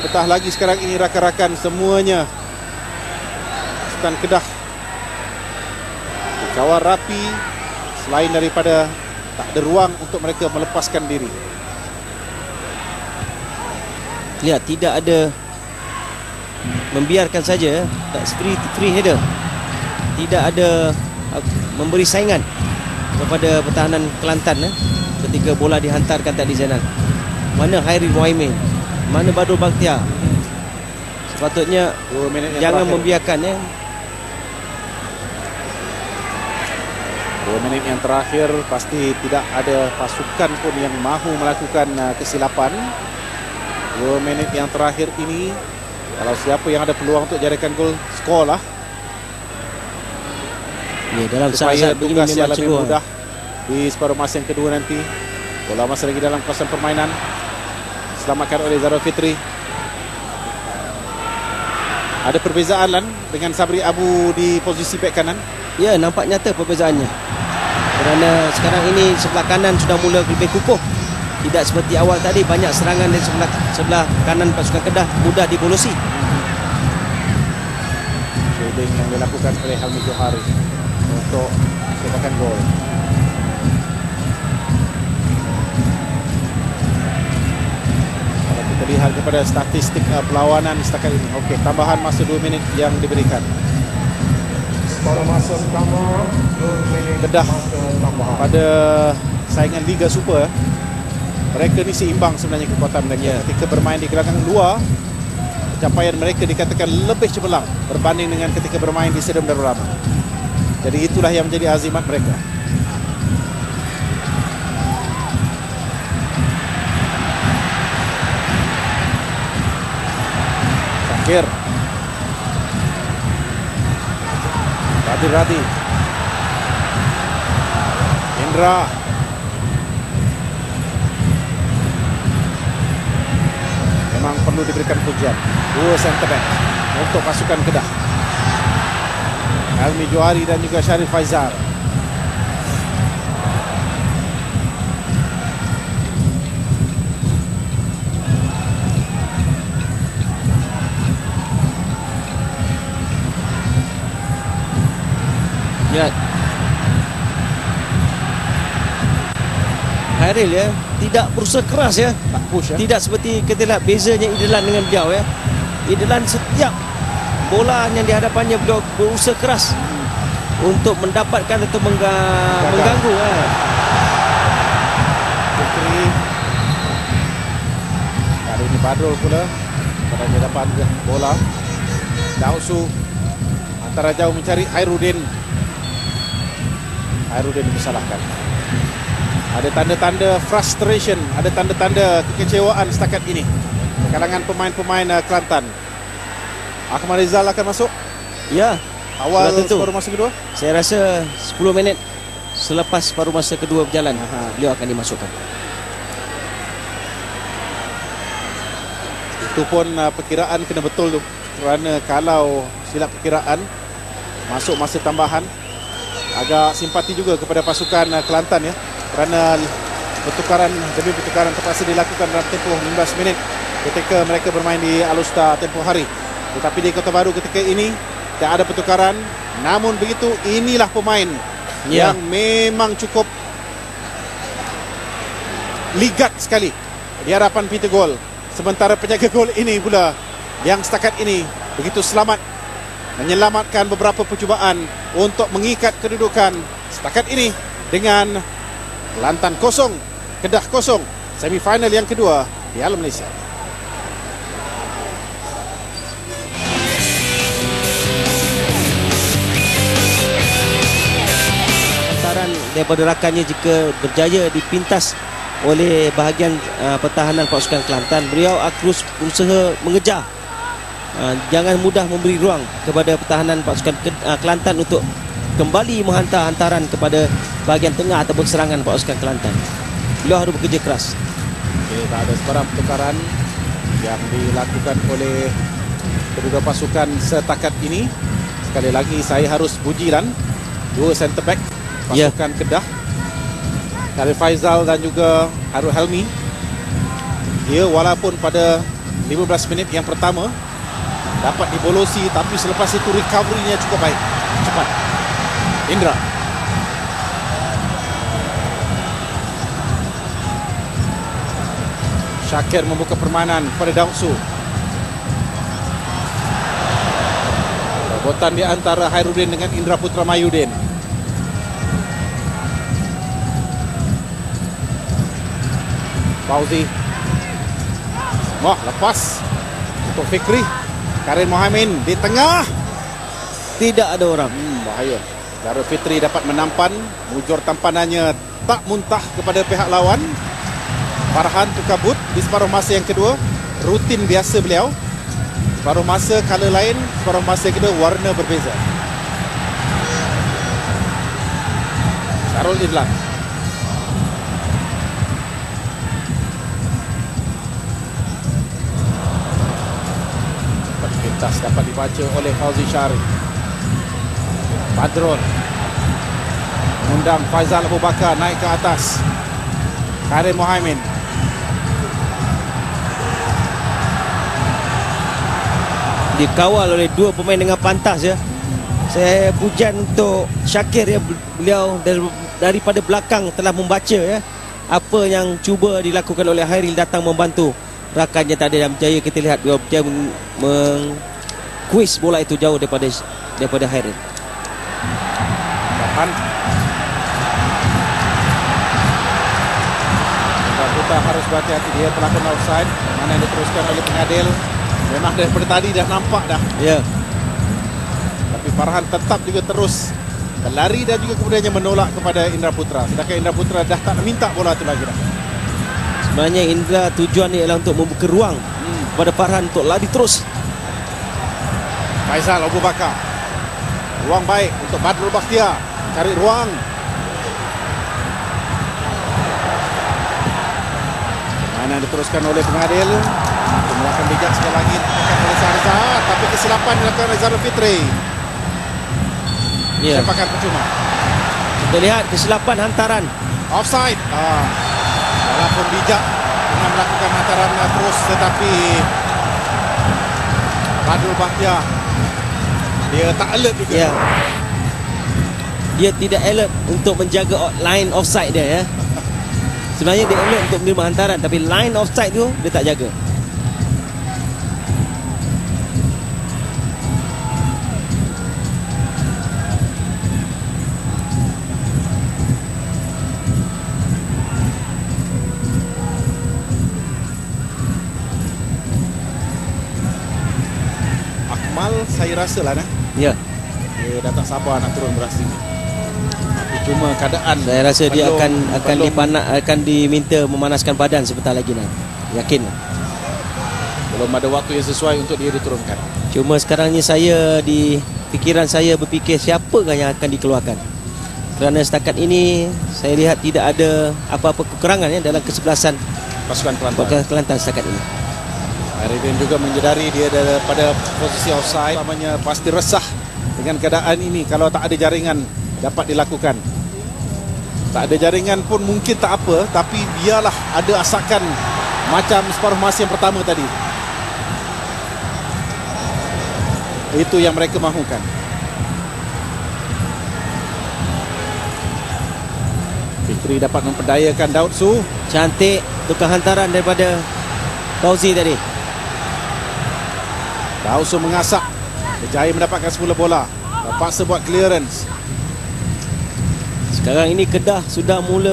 Petah lagi sekarang ini rakan-rakan semuanya. Pasukan Kedah dikawal rapi selain daripada tak ada ruang untuk mereka melepaskan diri. Lihat tidak ada membiarkan saja tak free free header. Tidak ada uh, memberi saingan kepada pertahanan Kelantan eh, ketika bola dihantarkan tadi Zainal. Mana Hairi Muhaimin? Mana Badul Bakhtiar? Sepatutnya jangan terakhir. membiarkan ya. Dua minit yang terakhir pasti tidak ada pasukan pun yang mahu melakukan uh, kesilapan. Dua minit yang terakhir ini kalau siapa yang ada peluang untuk jadikan gol skor lah Ya dalam supaya tugas yang lebih mudah di separuh masa yang kedua nanti. Bola masih lagi dalam kawasan permainan. Selamatkan oleh Zara Fitri. Ada perbezaan lan dengan Sabri Abu di posisi bek kanan. Ya nampak nyata perbezaannya. Kerana sekarang ini sebelah kanan sudah mula lebih kukuh. Tidak seperti awal tadi banyak serangan dari sebelah sebelah kanan pasukan Kedah mudah dibolosi. Shading yang dilakukan oleh Helmi Johari untuk menciptakan gol. Kalau kita lihat kepada statistik uh, perlawanan setakat ini. Okey, tambahan masa 2 minit yang diberikan. Separuh masa pertama 2 minit Kedah pada saingan Liga Super mereka ni seimbang sebenarnya kekuatan mereka Ya. ketika bermain di gelanggang luar pencapaian mereka dikatakan lebih cemerlang berbanding dengan ketika bermain di Stadium Darul Rahman jadi itulah yang menjadi azimat mereka Sakir Radi Radi Indra. Memang perlu diberikan pujian. Dua center Untuk pasukan Kedah. Helmi Johari dan juga Syarif Faizal Ya. Hairil ya tidak berusaha keras ya. Tak push ya Tidak seperti kita lihat bezanya Idelan dengan beliau ya. Idelan setiap bola yang di hadapannya beliau berusaha keras untuk mendapatkan atau mengga Gagal. mengganggu ya. Putri Kali ini Badrul pula Pada di depan dia bola Dausu Antara jauh mencari Hairudin Hairudin disalahkan Ada tanda-tanda frustration Ada tanda-tanda kekecewaan setakat ini. Kalangan pemain-pemain uh, Kelantan. Ahmad Rizal akan masuk. Ya, Awal separuh masa kedua? Saya rasa 10 minit selepas paruh masa kedua berjalan Aha. beliau akan dimasukkan. Itu pun uh, perkiraan kena betul tu. Kerana kalau silap perkiraan masuk masa tambahan agak simpati juga kepada pasukan uh, Kelantan ya kerana pertukaran demi pertukaran terpaksa dilakukan dalam tempoh 15 minit ketika mereka bermain di Alustar tempoh hari tetapi di Kota Baru ketika ini tak ada pertukaran namun begitu inilah pemain Ya. yang memang cukup ligat sekali di hadapan Peter Gol. Sementara penjaga gol ini pula yang setakat ini begitu selamat menyelamatkan beberapa percubaan untuk mengikat kedudukan setakat ini dengan Kelantan kosong, Kedah kosong. Semifinal yang kedua Piala Malaysia. Lantaran daripada rakannya jika berjaya dipintas oleh bahagian uh, pertahanan pasukan Kelantan, beliau terus berusaha mengejar. Uh, jangan mudah memberi ruang kepada pertahanan pasukan Ke- uh, Kelantan untuk kembali menghantar hantaran kepada bahagian tengah ataupun serangan pasukan Kelantan. Beliau harus bekerja keras. Okay, tak ada sebarang pertukaran yang dilakukan oleh kedua pasukan setakat ini. Sekali lagi saya harus puji Lan dua centre back Ya. pasukan Kedah. Khalil Faizal dan juga Harul Helmi. Dia walaupun pada 15 minit yang pertama dapat dibolosi tapi selepas itu recovery-nya cukup baik. Cepat. Indra. Syakir membuka permainan pada Daud Su. Robotan di antara Hairudin dengan Indra Putra Mayudin. Fauzi. Wah, lepas untuk Fikri. Karin Mohamed di tengah. Tidak ada orang. Hmm, bahaya. Darul Fitri dapat menampan Mujur tampanannya tak muntah kepada pihak lawan Farhan tukar but di separuh masa yang kedua Rutin biasa beliau Separuh masa color lain Separuh masa kedua warna berbeza Syarul Idlan Pintas dapat dibaca oleh Fauzi Syari. Badrul. Mengundang Faizal Abu Bakar naik ke atas. Karim Mohamed Dikawal oleh dua pemain dengan pantas ya. Saya pujian untuk Syakir ya. Beliau dari- daripada belakang telah membaca ya apa yang cuba dilakukan oleh Hairil datang membantu rakannya ada dan berjaya kita lihat beliau berjaya meng, meng kuis bola itu jauh daripada daripada Hairil. Farhan Kita harus berhati-hati. Dia telah kena offside. Mana yang diteruskan oleh pengadil Memang daripada tadi dah nampak dah. Ya. Tapi Farhan tetap juga terus Berlari dan juga kemudiannya menolak kepada Indra Putra. Sedangkan Indra Putra dah tak minta bola tu lagi dah Sebenarnya Indra tujuan dia ialah untuk membuka ruang hmm. kepada Farhan untuk lari terus. Faizal Abu Bakar Ruang baik untuk Badrul Bakhtiar Cari ruang Mainan diteruskan oleh pengadil Melakukan bijak sekali lagi Ditekan oleh Sahrizat Tapi kesilapan dilakukan oleh Zarul Fitri Ya. Sepakan percuma Kita lihat kesilapan hantaran. Offside ah. Walaupun bijak Dengan melakukan hantaran terus Tetapi Badrul Bakhtiar Dia tak alert juga Ya. Dia tidak alert untuk menjaga line offside dia ya. Sebenarnya dia alert untuk menerima hantaran tapi line offside tu dia tak jaga. Akmal saya rasa lah nah. Ya. Dia dah tak sabar nak turun beras ini. Tapi cuma keadaan Saya rasa dia belum- akan akan belum- dipanak akan diminta memanaskan badan sebentar lagi nak. Yakin. belum ada waktu yang sesuai untuk dia diturunkan. Cuma sekarang ni saya di fikiran saya berfikir siapakah yang akan dikeluarkan. Kerana setakat ini saya lihat tidak ada apa-apa kekurangan ya dalam kesebelasan Pasukan Kelantan. Bakal Kelantan setakat ini. Haridin juga menyedari dia ada pada posisi offside. Namanya pasti resah dengan keadaan ini kalau tak ada jaringan dapat dilakukan. Tak ada jaringan pun mungkin tak apa tapi biarlah ada asakan macam separuh masa yang pertama tadi. Itu yang mereka mahukan. Fikri dapat memperdayakan Daud Su. Cantik tukar hantaran daripada Fauzi tadi. Su mengasak. Berjaya mendapatkan semula bola. Terpaksa buat clearance. Sekarang ini Kedah sudah mula